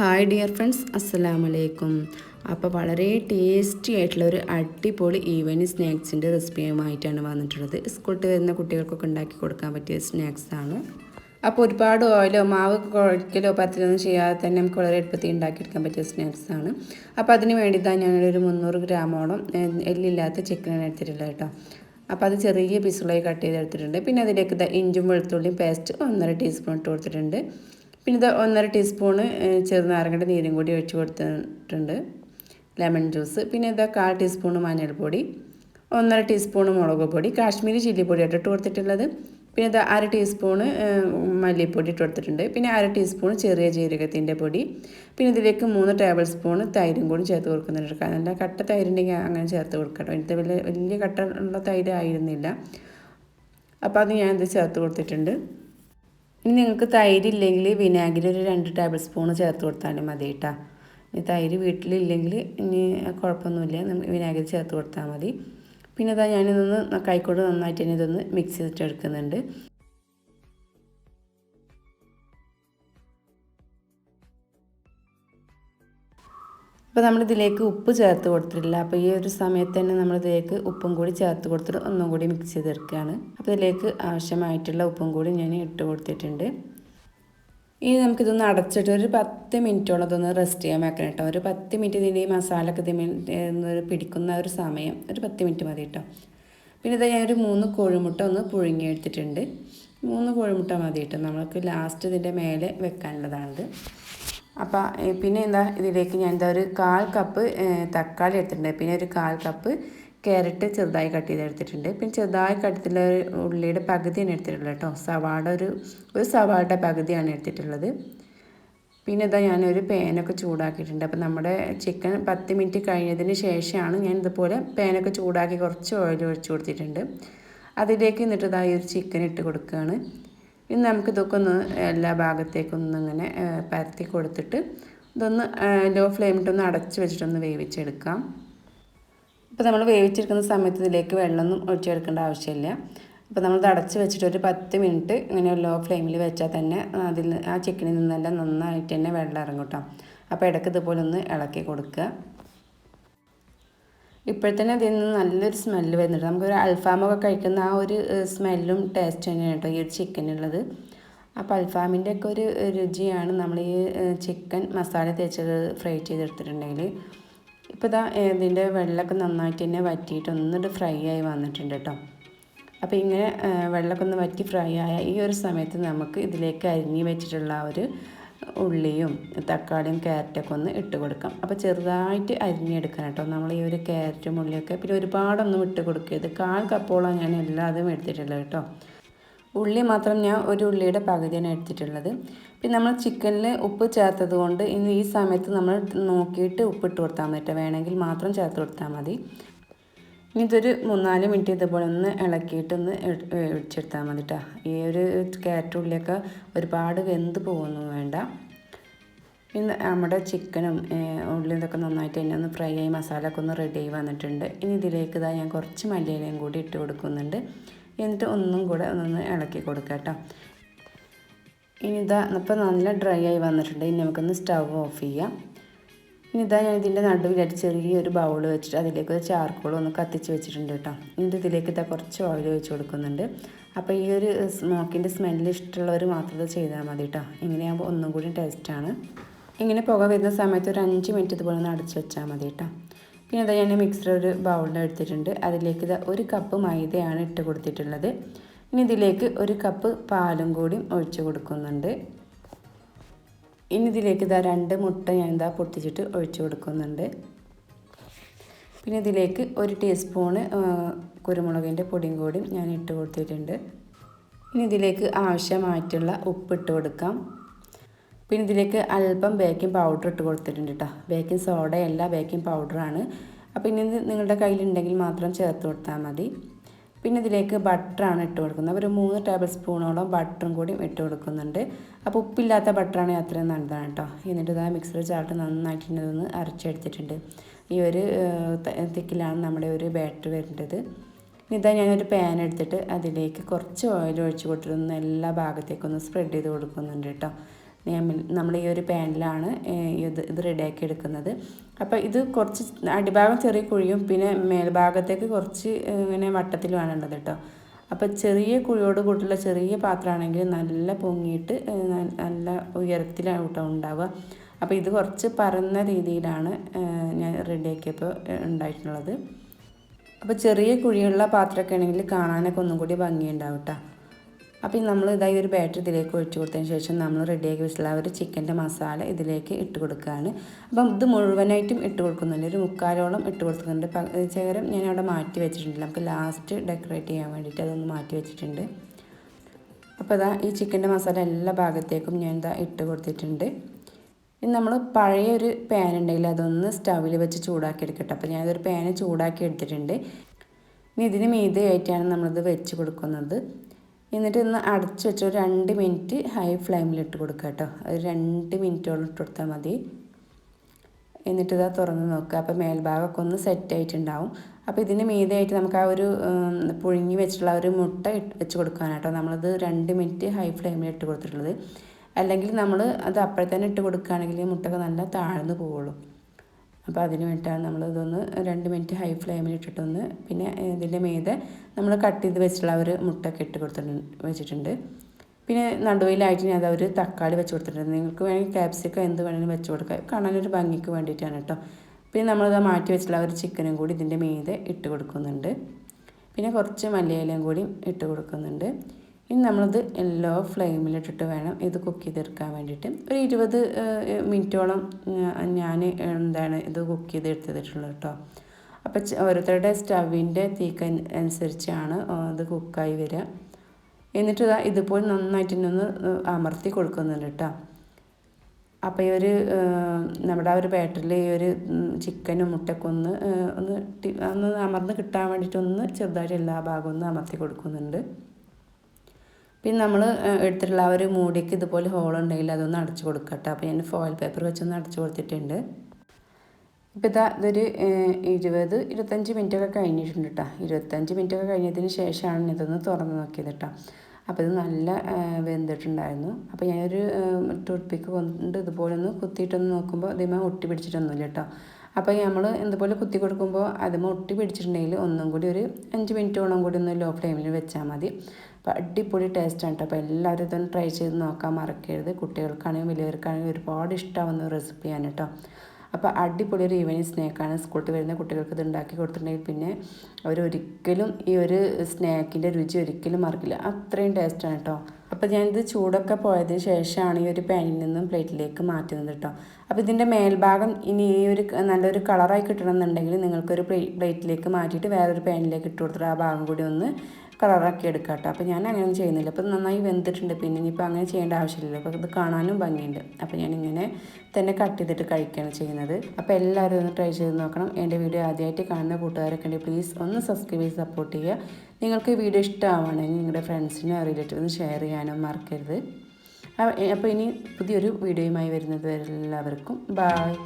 Hi dear friends അസ്സലാമു അലൈക്കും അപ്പോൾ വളരെ ടേസ്റ്റി ആയിട്ടുള്ള ഒരു അടിപൊളി ഈവനിങ് സ്നാക്സിന്റെ റെസിപ്പിയുമായിട്ടാണ് വന്നിട്ടുള്ളത്. സ്കൂളിൽ വരുന്ന കുട്ടികൾക്കൊക്കെ ഉണ്ടാക്കി കൊടുക്കാൻ പറ്റിയ സ്നാക്സാണ് അപ്പോൾ ഒരുപാട് ഓയിലോ മാവ് കുഴക്കലോ പത്തിലൊന്നും ചെയ്യാതെ തന്നെ നമുക്ക് വളരെ എളുപ്പത്തിൽ ഉണ്ടാക്കിയെടുക്കാൻ പറ്റിയ സ്നാക്സാണ് അപ്പോൾ അതിന് വേണ്ടി തന്നെ ഞാനൊരു മുന്നൂറ് ഗ്രാമോളം എല്ലില്ലാത്ത ചിക്കനാണ് എടുത്തിട്ടുള്ളത് കേട്ടോ. അപ്പോൾ അത് ചെറിയ പീസുകളായി കട്ട് ചെയ്ത് ചെയ്തെടുത്തിട്ടുണ്ട്. പിന്നെ അതിലേക്ക് ഇഞ്ചും വെളുത്തുള്ളിയും പേസ്റ്റ് ഒന്നര ടീസ്പൂൺ ഇട്ട് കൊടുത്തിട്ടുണ്ട്. പിന്നെ ഇത് ഒന്നര ടീസ്പൂണ് ചെറു ചെറുനാരങ്ങയുടെ നീരും കൂടി ഒഴിച്ച് കൊടുത്തിട്ടുണ്ട്. Lemon juice. പിന്നെ ഇത് കാൽ ടീസ്പൂണ് മഞ്ഞൾപ്പൊടി ഒന്നര ടീസ്പൂണ് മുളക് പൊടി കാശ്മീരി ചില്ലി പൊടി ഇട്ട് കൊടുത്തിട്ടുള്ളത്. പിന്നെ ഇത് അര ടീസ്പൂണ് മല്ലിപ്പൊടി ഇട്ട് കൊടുത്തിട്ടുണ്ട്. പിന്നെ അര ടീസ്പൂൺ ചെറിയ ജീരകത്തിന്റെ പൊടി. പിന്നെ ഇതിലേക്ക് മൂന്ന് ടേബിൾ സ്പൂൺ തൈരും കൂടി ചേർത്ത് കൊടുക്കുന്നുണ്ട്. നല്ല കട്ട തൈരുണ്ടെങ്കിൽ അങ്ങനെ ചേർത്ത് കൊടുക്കട്ടോ. എനിക്ക് വലിയ വലിയ കട്ട ഉള്ള തൈര് ആയിരുന്നില്ല. അപ്പോൾ അത് ഞാൻ ഇത് ചേർത്ത് കൊടുത്തിട്ടുണ്ട്. ഇനി നിങ്ങൾക്ക് തൈര് ഇല്ലെങ്കിൽ വിനാഗിരി ഒരു രണ്ട് ടേബിൾ സ്പൂൺ ചേർത്ത് കൊടുത്താലും മതി കേട്ടോ ഇനി തൈര് വീട്ടിലില്ലെങ്കിൽ ഇനി കുഴപ്പമൊന്നുമില്ല. വിനാഗിരി ചേർത്ത് കൊടുത്താൽ മതി. പിന്നെ ഇതാ ഞാനിതൊന്ന് കൈക്കോട് നന്നായിട്ട് തന്നെ ഇതൊന്ന് മിക്സ് ചെയ്തിട്ട് എടുക്കുന്നുണ്ട് അപ്പോൾ നമ്മളിതിലേക്ക് ഉപ്പ് ചേർത്ത് കൊടുത്തിട്ടില്ല. അപ്പോൾ ഈ ഒരു സമയത്ത് തന്നെ നമ്മളിതിലേക്ക് ഉപ്പും കൂടി ചേർത്ത് കൊടുത്തിട്ട് ഒന്നും കൂടി മിക്സ് ചെയ്തെടുക്കുകയാണ്. അപ്പോൾ ഇതിലേക്ക് ആവശ്യമായിട്ടുള്ള ഉപ്പും കൂടി ഞാൻ ഇട്ട് കൊടുത്തിട്ടുണ്ട്. ഇനി നമുക്കിതൊന്ന് അടച്ചിട്ട് ഒരു പത്ത് മിനിറ്റോളം ഇതൊന്ന് റെസ്റ്റ് ചെയ്യാൻ വെക്കണം കേട്ടോ. ഒരു പത്ത് മിനിറ്റ് ഇതിന്റെ ഈ മസാലയൊക്കെ ഇതിന് പിടിക്കുന്ന ഒരു സമയം. ഒരു പത്ത് മിനിറ്റ് മതി കേട്ടോ. പിന്നെ ഇതാ ഞാനൊരു മൂന്ന് കോഴിമുട്ട ഒന്ന് പുഴുങ്ങിയെടുത്തിട്ടുണ്ട്. മൂന്ന് കോഴിമുട്ട മതി കേട്ടോ. നമ്മൾക്ക് ലാസ്റ്റ് ഇതിന്റെ മേലെ വെക്കാനുള്ളതാണിത്. അപ്പോൾ പിന്നെ എന്താ ഇതിലേക്ക് ഞാൻ എന്താ ഒരു കാൽ കപ്പ് തക്കാളി എടുത്തിട്ടുണ്ട്. പിന്നെ ഒരു കാൽ കപ്പ് ക്യാരറ്റ് ചെറുതായി കട്ട് ചെയ്ത് എടുത്തിട്ടുണ്ട്. പിന്നെ ചെറുതായി കട്ട് ഒരു ഉള്ളിയുടെ പകുതിയാണ് എടുത്തിട്ടുള്ളത് കേട്ടോ സവാട ഒരു ഒരു സവാടയുടെ പകുതിയാണ് എടുത്തിട്ടുള്ളത്. പിന്നെ ഇതാ ഞാനൊരു പേനൊക്കെ ചൂടാക്കിയിട്ടുണ്ട്. അപ്പോൾ നമ്മുടെ ചിക്കൻ പത്ത് മിനിറ്റ് കഴിഞ്ഞതിന് ശേഷമാണ് ഞാൻ ഇതുപോലെ പേനൊക്കെ ചൂടാക്കി കുറച്ച് ഓയിൽ ഒഴിച്ചു കൊടുത്തിട്ടുണ്ട്. അതിലേക്ക് എന്നിട്ട് ഇതായി ഒരു ചിക്കൻ ഇട്ട് കൊടുക്കുകയാണ് ഇനി നമുക്ക് ഇതൊക്കെ ഒന്ന് എല്ലാ ഭാഗത്തേക്കൊന്നും ഇങ്ങനെ പരത്തി കൊടുത്തിട്ട് ഇതൊന്ന് ലോ ഫ്ലെയിമിട്ടൊന്ന് അടച്ച് വെച്ചിട്ടൊന്ന് വേവിച്ചെടുക്കാം. ഇപ്പോൾ നമ്മൾ വേവിച്ചെടുക്കുന്ന സമയത്ത് ഇതിലേക്ക് വെള്ളമൊന്നും ഒഴിച്ചെടുക്കേണ്ട ആവശ്യമില്ല. അപ്പോൾ നമ്മൾ അടച്ച് വെച്ചിട്ട് ഒരു പത്ത് മിനിറ്റ് ഇങ്ങനെ ലോ ഫ്ലെയിമിൽ വെച്ചാൽ തന്നെ അതിൽ ആ ചിക്കനിൽ നിന്നെല്ലാം നന്നായിട്ട് തന്നെ വെള്ളം ഇറങ്ങും കേട്ടോ. അപ്പോൾ ഇടയ്ക്ക് ഇതുപോലെ ഒന്ന് ഇളക്കി കൊടുക്കുക. ഇപ്പോഴത്തന്നെ അതിൽ നിന്ന് നല്ലൊരു സ്മെല്ല് വരുന്നുണ്ട്. നമുക്കൊരു അൽഫാമൊക്കെ കഴിക്കുന്ന ആ ഒരു സ്മെല്ലും ടേസ്റ്റ് തന്നെയാണ് കേട്ടോ ഈ ഒരു ചിക്കനുള്ളത് അപ്പോൾ അൽഫാമിന്റെ ഒക്കെ ഒരു രുചിയാണ് നമ്മൾ ഈ ചിക്കൻ മസാല തേച്ചത് ഫ്രൈ ചെയ്തെടുത്തിട്ടുണ്ടെങ്കിൽ. ഇപ്പോൾ ഇതാ ഇതിന്റെ വെള്ളമൊക്കെ നന്നായിട്ട് തന്നെ വറ്റിയിട്ട് ഒന്നിട്ട് ഫ്രൈ ആയി വന്നിട്ടുണ്ട് കേട്ടോ. അപ്പോൾ ഇങ്ങനെ വെള്ളമൊക്കെ ഒന്ന് വറ്റി ഫ്രൈ ആയ ഈ ഒരു സമയത്ത് നമുക്ക് ഇതിലേക്ക് അരിഞ്ഞ് വെച്ചിട്ടുള്ള ആ ഒരു ഉള്ളിയും തക്കാളിയും ക്യാരറ്റൊക്കെ ഒന്ന് ഇട്ട് കൊടുക്കാം. അപ്പോൾ ചെറുതായിട്ട് അരിഞ്ഞെടുക്കണം കേട്ടോ. നമ്മൾ ഈ ഒരു ക്യാരറ്റും ഉള്ളിയൊക്കെ പിന്നെ ഒരുപാടൊന്നും ഇട്ട് കൊടുക്കരുത്. കാൽ കപ്പോളം ഞാൻ എല്ലാതും എടുത്തിട്ടുള്ളത് കേട്ടോ. ഉള്ളി മാത്രം ഞാൻ ഒരു ഉള്ളിയുടെ പകുതിയാണ് എടുത്തിട്ടുള്ളത്. പിന്നെ നമ്മൾ ചിക്കനിൽ ഉപ്പ് ചേർത്തത് കൊണ്ട് ഇനി ഈ സമയത്ത് നമ്മൾ നോക്കിയിട്ട് ഉപ്പിട്ട് കൊടുത്താൽ മതി വേണമെങ്കിൽ മാത്രം ചേർത്ത് കൊടുത്താൽ മതി. ഇതൊരു മൂന്നാൽ മിനിറ്റ് ഇതുപോലെ ഒന്ന് ഇളക്കിയിട്ട് ഒന്ന് ഒഴിച്ചെടുത്താൽ മതി കേട്ടോ ഈ ഒരു ക്യാരറ്റ് ഉള്ളിയൊക്കെ ഒരുപാട് വെന്ത് പോകുന്നു വേണ്ട. ഇന്ന് നമ്മുടെ ചിക്കനും ഉള്ളി ഇതൊക്കെ നന്നായിട്ട് തന്നെ ഒന്ന് ഫ്രൈ ആയി മസാല ഒക്കെ ഒന്ന് റെഡി ആയി വന്നിട്ടുണ്ട്. ഇനി ഇതിലേക്ക് ഇതാ ഞാൻ കുറച്ച് മല്ലിയിലയും കൂടി ഇട്ട് കൊടുക്കുന്നുണ്ട്. എന്നിട്ട് ഒന്നും കൂടെ ഒന്ന് ഇളക്കി കൊടുക്കാം കേട്ടോ ഇനി ഇതാ ഇപ്പോൾ നല്ല ഡ്രൈ ആയി വന്നിട്ടുണ്ട്. ഇനി നമുക്കൊന്ന് സ്റ്റവ് ഓഫ് ചെയ്യാം. ഇനി ഇതാ ഞാൻ ഇതിന്റെ നടുവിലായിട്ട് ചെറിയൊരു ബൗൾ വെച്ചിട്ട് അതിലേക്ക് ഒരു ചാർക്കോൾ ഒന്ന് കത്തിച്ച് വെച്ചിട്ടുണ്ട് കേട്ടോ. എന്നിട്ട് ഇതിലേക്ക് ഇതാ കുറച്ച് ഓയിൽ ഒഴിച്ച് കൊടുക്കുന്നുണ്ട്. അപ്പോൾ ഈ ഒരു സ്മോക്കിന്റെ സ്മെല്ല് ഇഷ്ടമുള്ളവർ മാത്രം ചെയ്താൽ മതി കേട്ടോ. ഇങ്ങനെയാകുമ്പോൾ ഒന്നും കൂടി ടേസ്റ്റാണ് ഇങ്ങനെ പുക വരുന്ന സമയത്ത് ഒരു അഞ്ച് മിനിറ്റ് ഇതുപോലെ ഒന്ന് അടച്ച് വെച്ചാൽ മതി കേട്ടോ. പിന്നെ ഇതാ ഞാൻ മിക്സർ ഒരു ബൗളിൽ എടുത്തിട്ടുണ്ട്. അതിലേക്ക് ഇതാ ഒരു കപ്പ് മൈദയാണ് ഇട്ട് കൊടുത്തിട്ടുള്ളത്. ഇനി ഇതിലേക്ക് ഒരു കപ്പ് പാലും കൂടി ഒഴിച്ച് കൊടുക്കുന്നുണ്ട്. ഇനി ഇതിലേക്ക് ഇതാ രണ്ട് മുട്ട ഞാൻ ഇതാ പൊട്ടിച്ചിട്ട് ഒഴിച്ചു കൊടുക്കുന്നുണ്ട്. പിന്നെ ഇതിലേക്ക് ഒരു ടീസ്പൂണ് കുരുമുളകിന്റെ പൊടിയും കൂടി ഞാൻ ഇട്ട് കൊടുത്തിട്ടുണ്ട്. ഇനി ഇതിലേക്ക് ആവശ്യമായിട്ടുള്ള ഉപ്പ് ഇട്ട് കൊടുക്കാം. പിന്നെ ഇതിലേക്ക് അല്പം ബേക്കിംഗ് പൗഡർ ഇട്ട് കൊടുത്തിട്ടുണ്ട് കേട്ടോ ബേക്കിംഗ് സോഡയല്ല ബേക്കിംഗ് പൗഡറാണ് അപ്പോൾ ഇനി നിങ്ങളുടെ കയ്യിലുണ്ടെങ്കിൽ മാത്രം ചേർത്ത് കൊടുത്താൽ മതി. പിന്നെ ഇതിലേക്ക് ബട്ടറാണ് ഇട്ട് കൊടുക്കുന്നത്. ഒരു മൂന്ന് ടേബിൾ സ്പൂണോളം ബട്ടറും കൂടി ഇട്ട് കൊടുക്കുന്നുണ്ട്. അപ്പോൾ ഉപ്പില്ലാത്ത ബട്ടറാണ് അത്രയും നല്ലതാണ് കേട്ടോ എന്നിട്ട് ഇതാ മിക്സർ ചാർട്ട് നന്നായിട്ട് ഒന്ന് അരച്ചെടുത്തിട്ടുണ്ട്. ഈ ഒരു തിക്കിലാണ് നമ്മുടെ ഒരു ബാറ്റർ വരേണ്ടത് ഇതാ ഞാനൊരു പാൻ എടുത്തിട്ട് അതിലേക്ക് കുറച്ച് ഓയിൽ ഒഴിച്ച് കൊടുത്തിട്ടൊന്ന് എല്ലാ ഭാഗത്തേക്കൊന്ന് സ്പ്രെഡ് ചെയ്ത് കൊടുക്കുന്നുണ്ട് കേട്ടോ നമ്മൾ ഈ ഒരു പാനിലാണ് ഇത് ഇത് റെഡിയാക്കി എടുക്കുന്നത്. അപ്പോൾ ഇത് കുറച്ച് അടിഭാഗം ചെറിയ കുഴിയും പിന്നെ മേൽഭാഗത്തേക്ക് കുറച്ച് ഇങ്ങനെ വട്ടത്തിലുമാണ് ഉള്ളത് കേട്ടോ. അപ്പോൾ ചെറിയ കുഴിയോട് കൂട്ടുള്ള ചെറിയ പാത്രമാണെങ്കിൽ നല്ല പൊങ്ങിയിട്ട് നല്ല ഉയരത്തിലാണ് കേട്ടോ ഉണ്ടാവുക. അപ്പോൾ ഇത് കുറച്ച് പറന്ന രീതിയിലാണ് ഞാൻ റെഡിയാക്കിയപ്പോൾ ഉണ്ടായിട്ടുള്ളത്. അപ്പോൾ ചെറിയ കുഴിയുള്ള പാത്രമൊക്കെ ആണെങ്കിൽ കാണാനൊക്കെ ഒന്നും കൂടി ഭംഗിയുണ്ടാവും കേട്ടോ. അപ്പോൾ നമ്മൾ ഇതായി ഒരു ബാറ്റർ ഇതിലേക്ക് ഒഴിച്ചു കൊടുത്തതിന് ശേഷം നമ്മൾ റെഡിയാക്കി വെച്ചിട്ടുള്ള ഒരു ചിക്കന്റെ മസാല ഇതിലേക്ക് ഇട്ട് കൊടുക്കുകയാണ് അപ്പം ഇത് മുഴുവനായിട്ടും ഇട്ട് കൊടുക്കുന്നുണ്ട്. ഒരു മുക്കാലോളം ഇട്ട് കൊടുക്കുന്നുണ്ട് പകരം ഞാൻ അവിടെ മാറ്റി വെച്ചിട്ടുണ്ട്. നമുക്ക് ലാസ്റ്റ് ഡെക്കറേറ്റ് ചെയ്യാൻ വേണ്ടിയിട്ട് അതൊന്ന് മാറ്റി വെച്ചിട്ടുണ്ട്. അപ്പോൾ ഇതാ ഈ ചിക്കന്റെ മസാല എല്ലാ ഭാഗത്തേക്കും ഞാൻ ഇതാ ഇട്ട് കൊടുത്തിട്ടുണ്ട്. ഇനി നമ്മൾ പഴയ ഒരു പാൻ ഉണ്ടെങ്കിൽ അതൊന്ന് സ്റ്റവിൽ വെച്ച് ചൂടാക്കി എടുക്കട്ടെ. അപ്പോൾ ഞാനതൊരു പാന് ചൂടാക്കി എടുത്തിട്ടുണ്ട്. ഇനി ഇതിന് മീതയായിട്ടാണ് നമ്മളിത് വെച്ച് കൊടുക്കുന്നത്. എന്നിട്ട് ഒന്ന് അടച്ച് വെച്ച് ഒരു രണ്ട് മിനിറ്റ് ഹൈ ഫ്ലെയിമിലിട്ട് കൊടുക്കുക കേട്ടോ. ഒരു രണ്ട് മിനിറ്റോളം ഇട്ട് കൊടുത്താൽ മതി. എന്നിട്ട് ഇതാ തുറന്ന് നോക്കുക. അപ്പോൾ മേൽഭാഗമൊക്കെ ഒന്ന് സെറ്റ് ആയിട്ടുണ്ടാവും. അപ്പോൾ ഇതിന് മീതയായിട്ട് നമുക്ക് ആ ഒരു പുഴുങ്ങി വെച്ചിട്ടുള്ള ഒരു മുട്ട വെച്ച് കൊടുക്കാനാട്ടോ നമ്മളത് രണ്ട് മിനിറ്റ് ഹൈ ഫ്ലെയിമിൽ ഇട്ട് കൊടുത്തിട്ടുള്ളത്. അല്ലെങ്കിൽ നമ്മൾ അത് അപ്പോഴത്തന്നെ ഇട്ട് കൊടുക്കുകയാണെങ്കിൽ മുട്ടൊക്കെ നല്ല താഴ്ന്നു പോവുള്ളൂ. അപ്പോൾ അതിന് വേണ്ടിയിട്ടാണ് നമ്മൾ ഇതൊന്ന് രണ്ട് മിനിറ്റ് ഹൈ ഫ്ലെയിമിൽ ഇട്ടിട്ടൊന്ന് പിന്നെ ഇതിന്റെ മീതെ നമ്മൾ കട്ട് ചെയ്ത് വെച്ചിട്ടുള്ള ഒരു മുട്ടൊക്കെ ഇട്ട് കൊടുത്തിട്ടുണ്ട് വെച്ചിട്ടുണ്ട്. പിന്നെ നടുവിലായിട്ട് ഞാൻ അതൊരു തക്കാളി വെച്ച് കൊടുത്തിട്ടുണ്ട്. നിങ്ങൾക്ക് വേണമെങ്കിൽ ക്യാപ്സിക്കം എന്ത് വേണമെങ്കിലും വെച്ച് കൊടുക്കാം. കാണാനൊരു ഭംഗിക്ക് വേണ്ടിയിട്ടാണ് കേട്ടോ. പിന്നെ നമ്മളത് മാറ്റി വെച്ചിട്ടുള്ള ഒരു ചിക്കനും കൂടി ഇതിന്റെ മീതെ ഇട്ട് കൊടുക്കുന്നുണ്ട്. പിന്നെ കുറച്ച് മല്ലിയിലയും കൂടി ഇട്ട് കൊടുക്കുന്നുണ്ട്. ഇനി നമ്മളത് ലോ ഫ്ലെയിമിലിട്ടിട്ട് വേണം ഇത് കുക്ക് ചെയ്തെടുക്കാൻ വേണ്ടിയിട്ട്. ഒരു ഇരുപത് മിനിറ്റോളം ഞാൻ എന്താണ് ഇത് കുക്ക് ചെയ്ത് എടുത്തിട്ടുള്ളത് കേട്ടോ അപ്പോൾ ഓരോരുത്തരുടെ സ്റ്റവിന്റെ തീക്ക് അനുസരിച്ചാണ് ഇത് കുക്കായി വരിക എന്നിട്ട് ഇതുപോലെ നന്നായിട്ട് ഒന്ന് അമർത്തി കൊടുക്കുന്നുണ്ട് കേട്ടോ. അപ്പോൾ ഈ ഒരു നമ്മുടെ ആ ഒരു ബാറ്ററിൽ ഈ ഒരു ചിക്കനും മുട്ടയൊക്കെ ഒന്ന് ഒന്ന് ഒന്ന് അമർന്ന് കിട്ടാൻ വേണ്ടിയിട്ടൊന്ന് ചെറുതായിട്ട് എല്ലാ ഭാഗവും ഒന്ന് അമർത്തി കൊടുക്കുന്നുണ്ട്. പിന്നെ നമ്മൾ എടുത്തിട്ടുള്ള ആ ഒരു മൂടിക്ക് ഇതുപോലെ ഹോൾ ഉണ്ടെങ്കിൽ അതൊന്ന് അടച്ചു കൊടുക്കട്ടെ. അപ്പോൾ ഞാൻ ഫോയിൽ പേപ്പർ വെച്ചൊന്ന് അടച്ചു കൊടുത്തിട്ടുണ്ട്. ഇപ്പോൾ ഇതാ ഇതൊരു ഇരുപത് ഇരുപത്തഞ്ച് മിനിറ്റൊക്കെ കഴിഞ്ഞിട്ടുണ്ട് കേട്ടോ ഇരുപത്തഞ്ച് മിനിറ്റൊക്കെ കഴിഞ്ഞതിന് ശേഷമാണ് ഇതൊന്ന് തുറന്ന് നോക്കിയത് കേട്ടോ അപ്പോൾ ഇത് നല്ല വെന്തിട്ടുണ്ടായിരുന്നു. അപ്പോൾ ഞാനൊരു ടൂത്ത് പിക്ക് കൊണ്ട് ഇതുപോലെ ഒന്ന് കുത്തിയിട്ടൊന്ന് നോക്കുമ്പോൾ അതേമാ ഒട്ടി പിടിച്ചിട്ടൊന്നുമില്ല കേട്ടോ അപ്പോൾ നമ്മൾ ഇതുപോലെ കുത്തി കൊടുക്കുമ്പോൾ അതുമ്പോൾ ഒട്ടി പിടിച്ചിട്ടുണ്ടെങ്കിൽ ഒന്നും കൂടി ഒരു അഞ്ച് മിനിറ്റോളം കൂടി ഒന്ന് ലോ ഫ്ലെയിമിൽ വെച്ചാൽ മതി. അപ്പോൾ അടിപൊളി ടേസ്റ്റാണ് കേട്ടോ അപ്പോൾ എല്ലാവരും ഇതൊന്ന് ട്രൈ ചെയ്ത് നോക്കാൻ മറക്കരുത്. കുട്ടികൾക്കാണെങ്കിലും വലിയവർക്കാണെങ്കിലും ഒരുപാട് ഇഷ്ടമാവുന്ന റെസിപ്പിയാണ് കേട്ടോ അപ്പോൾ അടിപൊളി ഒരു ഈവനിങ് സ്നാക്കാണ് സ്കൂളിൽ വരുന്ന കുട്ടികൾക്ക് ഇത് ഉണ്ടാക്കി കൊടുത്തിട്ടുണ്ടെങ്കിൽ പിന്നെ അവരൊരിക്കലും ഈ ഒരു സ്നാക്കിന്റെ രുചി ഒരിക്കലും മറക്കില്ല. അത്രയും ടേസ്റ്റാണ് കേട്ടോ അപ്പോൾ ഞാനിത് ചൂടൊക്കെ പോയതിന് ശേഷമാണ് ഈ ഒരു പാനിൽ നിന്നും പ്ലേറ്റിലേക്ക് മാറ്റുന്നത് കേട്ടോ അപ്പോൾ ഇതിന്റെ മേൽഭാഗം ഇനി ഈ ഒരു നല്ലൊരു കളറായി കിട്ടണമെന്നുണ്ടെങ്കിൽ നിങ്ങൾക്കൊരു പ്ലേറ്റിലേക്ക് മാറ്റിയിട്ട് വേറൊരു പാനിലേക്ക് ഇട്ട് കൊടുത്തിട്ട് ആ ഭാഗം കൂടി ഒന്ന് കളറാക്കി എടുക്കാം കേട്ടോ അപ്പോൾ ഞാൻ അങ്ങനെ ചെയ്യുന്നില്ല അപ്പോൾ നന്നായി വെന്തിട്ടുണ്ട്. പിന്നെ ഇനിയിപ്പോൾ അങ്ങനെ ചെയ്യേണ്ട ആവശ്യമില്ല അപ്പോൾ ഇത് കാണാനും ഭംഗിയുണ്ട്. അപ്പോൾ ഞാൻ ഇങ്ങനെ തന്നെ കട്ട് ചെയ്തിട്ട് കഴിക്കുകയാണ് ചെയ്യുന്നത്. അപ്പോൾ എല്ലാവരും ഒന്ന് ട്രൈ ചെയ്ത് നോക്കണം. എന്റെ വീഡിയോ ആദ്യമായിട്ട് കാണുന്ന കൂട്ടുകാരൊക്കെ ഉണ്ടെങ്കിൽ പ്ലീസ് ഒന്ന് സബ്സ്ക്രൈബ് ചെയ്ത് സപ്പോർട്ട് ചെയ്യുക. നിങ്ങൾക്ക് ഈ വീഡിയോ ഇഷ്ടമാവുകയാണെങ്കിൽ നിങ്ങളുടെ ഫ്രണ്ട്സിനും റിലേറ്റീവ്സിനും ഷെയർ ചെയ്യാനും മറക്കരുത്. അപ്പോൾ ഇനി പുതിയൊരു വീഡിയോയുമായി വരുന്നത് എല്ലാവർക്കും. ബായ്.